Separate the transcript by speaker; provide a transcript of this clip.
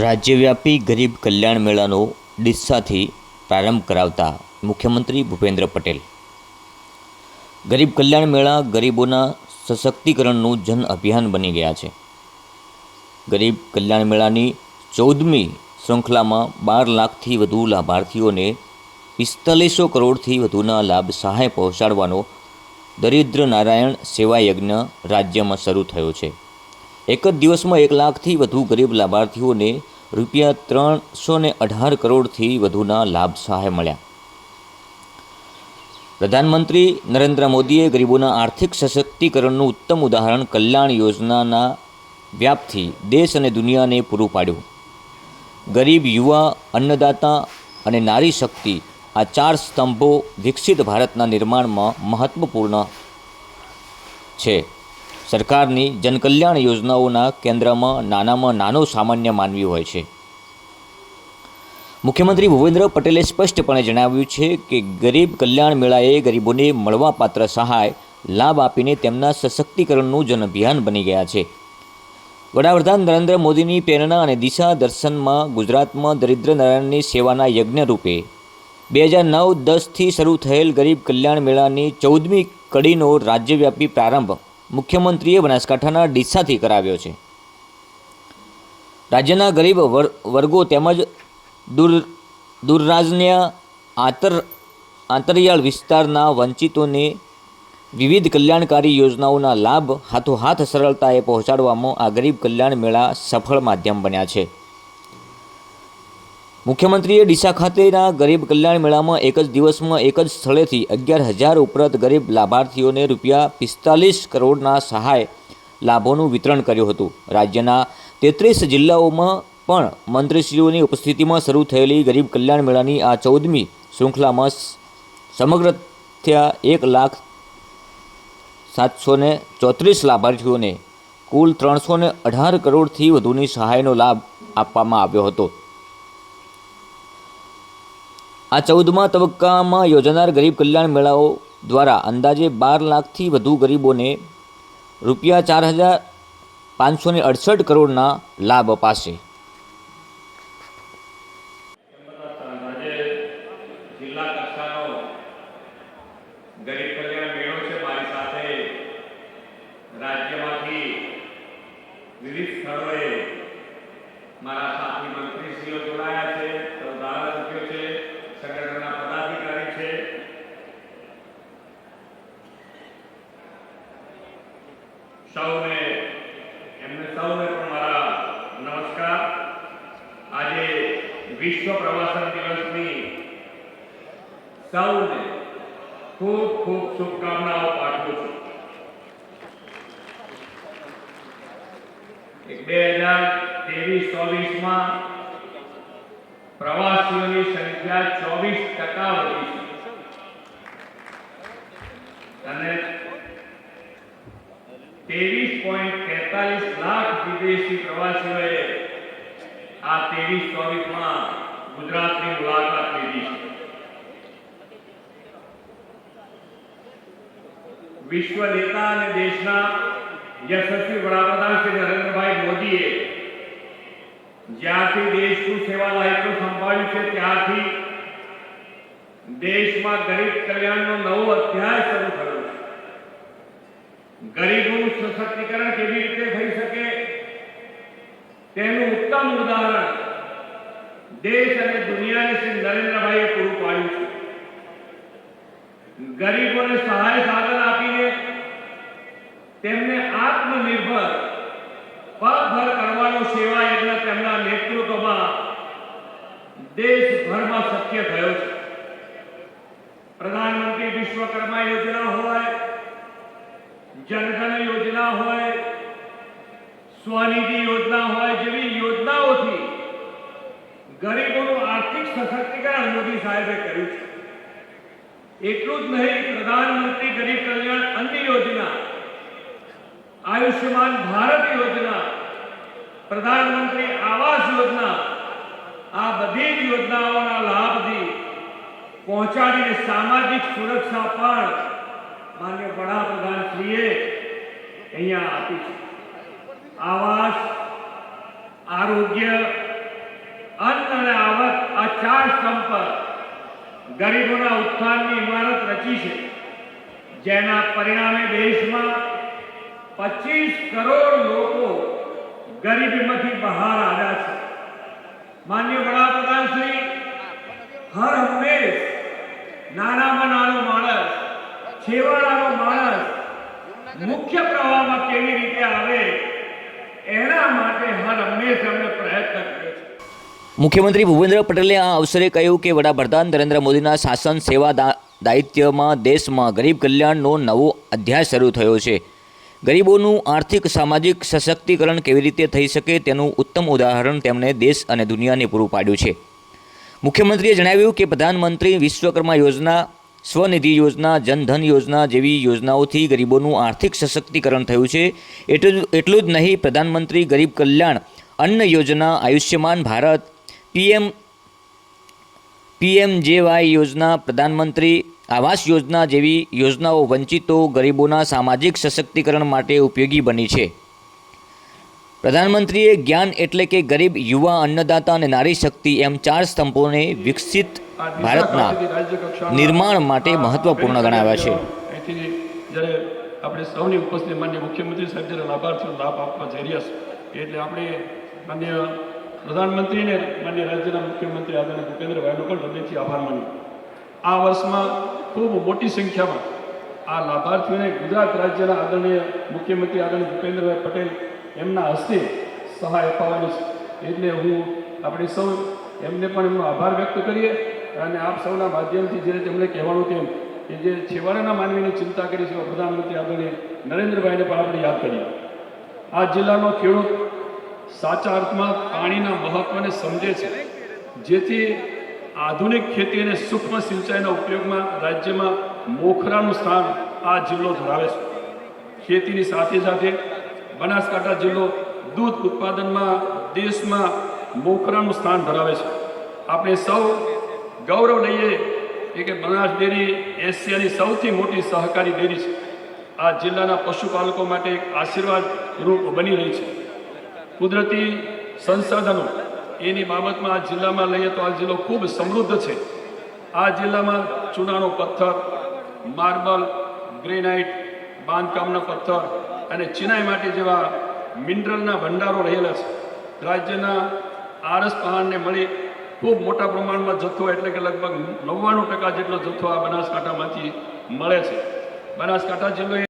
Speaker 1: રાજ્યવ્યાપી ગરીબ કલ્યાણ મેળાનો ડીસાથી પ્રારંભ કરાવતા મુખ્યમંત્રી ભૂપેન્દ્ર પટેલ. ગરીબ કલ્યાણ મેળા ગરીબોના સશક્તિકરણનું જન અભિયાન બની ગયા છે. ગરીબ કલ્યાણ મેળાની ચૌદમી શૃંખલામાં બાર લાખથી વધુ લાભાર્થીઓને પિસ્તાલીસો કરોડથી વધુના લાભ સહાય પહોંચાડવાનો દરિદ્ર નારાયણ સેવા યજ્ઞ રાજ્યમાં શરૂ થયો છે. એક જ દિવસમાં એક લાખથી વધુ ગરીબ લાભાર્થીઓને રૂપિયા ત્રણસો ને અઢાર કરોડથી વધુના લાભ સહાય મળ્યા. પ્રધાનમંત્રી નરેન્દ્ર મોદીએ ગરીબોના આર્થિક સશક્તિકરણનું ઉત્તમ ઉદાહરણ કલ્યાણ યોજનાના વ્યાપથી દેશ અને દુનિયાને પૂરું પાડ્યું. ગરીબ, યુવા, અન્નદાતા અને નારી શક્તિ આ ચાર સ્તંભો વિકસિત ભારતના નિર્માણમાં મહત્વપૂર્ણ છે. સરકારની જનકલ્યાણ યોજનાઓના કેન્દ્રમાં નાનામાં નાનો સામાન્ય માનવી હોય છે. મુખ્યમંત્રી ભૂપેન્દ્ર પટેલે સ્પષ્ટપણે જણાવ્યું છે કે ગરીબ કલ્યાણ મેળાએ ગરીબોને મળવાપાત્ર સહાય, લાભ આપીને તેમના સશક્તિકરણનું જન અભિયાન બની ગયા છે. વડાપ્રધાન નરેન્દ્ર મોદીની પ્રેરણા અને દિશા દર્શનમાં ગુજરાતમાં દરિદ્ર નારાયણની સેવાના યજ્ઞ રૂપે બે હજાર નવ દસથી શરૂ થયેલ ગરીબ કલ્યાણ મેળાની ચૌદમી કડીનો રાજ્યવ્યાપી પ્રારંભ મુખ્યમંત્રીએ બનાસકાંઠાના ડીસાથી કરાવ્યો છે. રાજ્યના ગરીબ વર- વર્ગો તેમજ દૂર દૂરરાજ્યના આંતર, આંતરિયાળ વિસ્તારના વંચિતોને વિવિધ કલ્યાણકારી યોજનાઓના લાભ હાથોહાથ સરળતાએ પહોંચાડવામાં આ ગરીબ કલ્યાણ મેળા સફળ માધ્યમ બન્યા છે. મુખ્યમંત્રીએ ડીસા ખાતેના ગરીબ કલ્યાણ મેળામાં એક જ દિવસમાં એક જ સ્થળેથી અગિયાર હજાર ઉપરાંત ગરીબ લાભાર્થીઓને રૂપિયા પિસ્તાલીસ કરોડના સહાય લાભોનું વિતરણ કર્યું હતું. રાજ્યના તેત્રીસ જિલ્લાઓમાં પણ મંત્રીશ્રીઓની ઉપસ્થિતિમાં શરૂ થયેલી ગરીબ કલ્યાણ મેળાની આ ચૌદમી શૃંખલામાં સમગ્ર થયા એક લાખ સાતસો ને ચોત્રીસ લાભાર્થીઓને કુલ ત્રણસો અઢાર કરોડથી વધુની સહાયનો લાભ આપવામાં આવ્યો હતો. આ ચૌદમા તબક્કામાં યોજાનાર ગરીબ કલ્યાણ મેળાઓ દ્વારા અંદાજે બાર લાખથી વધુ ગરીબોને રૂપિયા ચાર હજાર પાંચસો ને અડસઠ કરોડના લાભ અપાશે.
Speaker 2: વિવિધ સ્થળોએ મારા સાથી મંત્રીશ્રીઓ જોડાયા છે તો ધારાસભ્યો છે સંગઠનના પદાધિકારી છે સૌને સૌને પણ મારા નમસ્કાર. આજે વિશ્વ પ્રવાસન દિવસની સૌને ખૂબ ખૂબ શુભકામનાઓ પાઠવું છું. બે હજાર ત્રેવીસ ચોવીસમાં પ્રવાસીઓની સંખ્યા ચોવીસ ટકા વધી છે. અને ત્રેવીસ પોઈન્ટ તેતાલીસ લાખ વિદેશી પ્રવાસીઓએ આ વિશ્વ નેતા અને દેશના યશસ્વી વડાપ્રધાન શ્રી નરેન્દ્રભાઈ મોદીએ જ્યારથી દેશનું સેવા દાયિત્વ સંભાળ્યું છે, ત્યારથી દેશમાં ગરીબ કલ્યાણનો નવો અધ્યાય શરૂ થયો છે. ગરીબોનું સશક્તિકરણ કેવી રીતે થઈ શકે? તેનું ઉત્તમ ઉદાહરણ દેશ અને દુનિયાને શ્રી નરેન્દ્રભાઈએ પૂરું પાડ્યું છે. ગરીબોને સહાય સાધન આપીને તેમને આત્મનિર્ભર પગભર કરવાનો સેવા યજ્ઞ તેમના નેતૃત્વમાં દેશભરમાં શક્ય થયો છે. પ્રધાનમંત્રી વિશ્વકર્મા યોજના હોય જનધન યોજના હોય, સ્વનિધિ યોજના હોય જેવી યોજનાઓથી ગરીબોનું આર્થિક સશક્તિકરણ મોદી સાહેબે કર્યું છે. એટલું જ નહીં, પ્રધાનમંત્રી ગરીબ કલ્યાણ અન્ન યોજના, આયુષ્યમાન ભારત યોજના, પ્રધાનમંત્રી આવાસ યોજના, આ બધી જ યોજનાઓના લાભથી પહોંચાડીને સામાજિક સુરક્ષા પણ માન્ય વડાપ્રધાનશ્રીએ અહીંયા આપી છે. આવાસ, આરોગ્ય, અન્ન અને આવક આ ચાર સ્તંભ પર ગરીબોના ઉત્થાનની ઇમારત રચી છે. જેના પરિણામે દેશમાં પચીસ કરોડ લોકો ગરીબીમાંથી બહાર આવ્યા છે. માન્ય વડાપ્રધાન શ્રી, હર હંમેશ નાનામાં નાનો છેવાડાનો માણસ મુખ્ય પ્રવાહમાં કેવી રીતે આવે, એના માટે હર હંમેશ અમે પ્રયત્ન કરીએ છીએ
Speaker 1: મુખ્યમંત્રી ભૂપેન્દ્ર પટેલે આ અવસરે કહ્યું કે વડાપ્રધાન નરેન્દ્ર મોદીના શાસન સેવા દાયિત્વમાં દેશમાં ગરીબ કલ્યાણનો નવો અધ્યાય શરૂ થયો છે. ગરીબોનું આર્થિક, સામાજિક સશક્તિકરણ કેવી રીતે થઈ શકે તેનું ઉત્તમ ઉદાહરણ તેમણે દેશ અને દુનિયાને પૂરું પાડ્યું છે. મુખ્યમંત્રીએ જણાવ્યું કે પ્રધાનમંત્રી વિશ્વકર્મા યોજના સ્વનિધિ યોજના, જનધન યોજના જેવી યોજનાઓથી ગરીબોનું આર્થિક સશક્તિકરણ થયું છે. એટલું એટલું જ નહીં, પ્રધાનમંત્રી ગરીબ કલ્યાણ અન્ન યોજના, આયુષ્યમાન ભારત, પીએમ પીએમજેવાય યોજના, પ્રધાનમંત્રી આવાસ યોજના જેવી યોજનાઓ વંચિતો ગરીબોના સામાજિક સશક્તિકરણ માટે ઉપયોગી બની છે. પ્રધાનમંત્રીએ જ્ઞાન એટલે કે ગરીબ યુવા અન્નદાતા અને નારી શક્તિ એમ ચાર સ્તંભોને વિકસિત ભારતના નિર્માણ માટે મહત્વપૂર્ણ ગણાવ્યા છે.
Speaker 3: જ્યારે આપણે સૌની ઉપસ્થિત માન્ય મુખ્યમંત્રી સાહેબ જ્યારે લાભાર્થીઓ લાભ આપવા જઈ રહ્યા છે, એટલે આપણે માન્ય પ્રધાનમંત્રીને માન્ય રાજ્યના મુખ્યમંત્રી આદરણીય ભૂપેન્દ્રભાઈનો પણ હૃદયથી આભાર માન્યો. આ વર્ષમાં ખૂબ મોટી સંખ્યામાં આ લાભાર્થીઓને ગુજરાત રાજ્યના આદરણીય મુખ્યમંત્રી આદરણીય ભૂપેન્દ્રભાઈ પટેલ એમના હસ્તે સહાય અપાવવાની છે. એટલે હું આપણે સૌ એમને પણ એમનો આભાર વ્યક્ત કરીએ. અને આપ સૌના માધ્યમથી જે તેમણે કહેવાનું તેમ કે જે છેવાડાના માનવીની ચિંતા કરી છે પ્રધાનમંત્રી આદરણીય નરેન્દ્રભાઈને પણ આપણે યાદ કરીએ. આ જિલ્લાનો ખેડૂત સાચા અર્થમાં પાણીના મહત્વને સમજે છે. જેથી આધુનિક ખેતી અને સૂક્ષ્મ સિંચાઈના ઉપયોગમાં રાજ્યમાં મોખરાનું સ્થાન આ જિલ્લો ધરાવે છે. ખેતીની સાથે સાથે બનાસકાંઠા જિલ્લો દૂધ ઉત્પાદનમાં દેશમાં મોખરાનું સ્થાન ધરાવે છે. આપણે સૌ ગૌરવ લઈએ એ કે બનાસ ડેરી એશિયાની સૌથી મોટી સહકારી ડેરી છે. આ જિલ્લાના પશુપાલકો માટે એક આશીર્વાદ રૂપ બની રહી છે. કુદરતી સંસાધનો એની બાબતમાં આ જિલ્લામાં લઈએ તો આ જિલ્લો ખૂબ સમૃદ્ધ છે. આ જિલ્લામાં ચૂનાનો પથ્થર, માર્બલ, ગ્રેનાઇટ, બાંધકામના પથ્થર અને ચિનાઈ માટે જેવા મિનરલના ભંડારો રહેલા છે. રાજ્યના આરસ પહાડને મળી ખૂબ મોટા પ્રમાણમાં જથ્થો એટલે કે લગભગ નવ્વાણું ટકા જેટલો જથ્થો આ બનાસકાંઠામાંથી મળે છે. બનાસકાંઠા જિલ્લો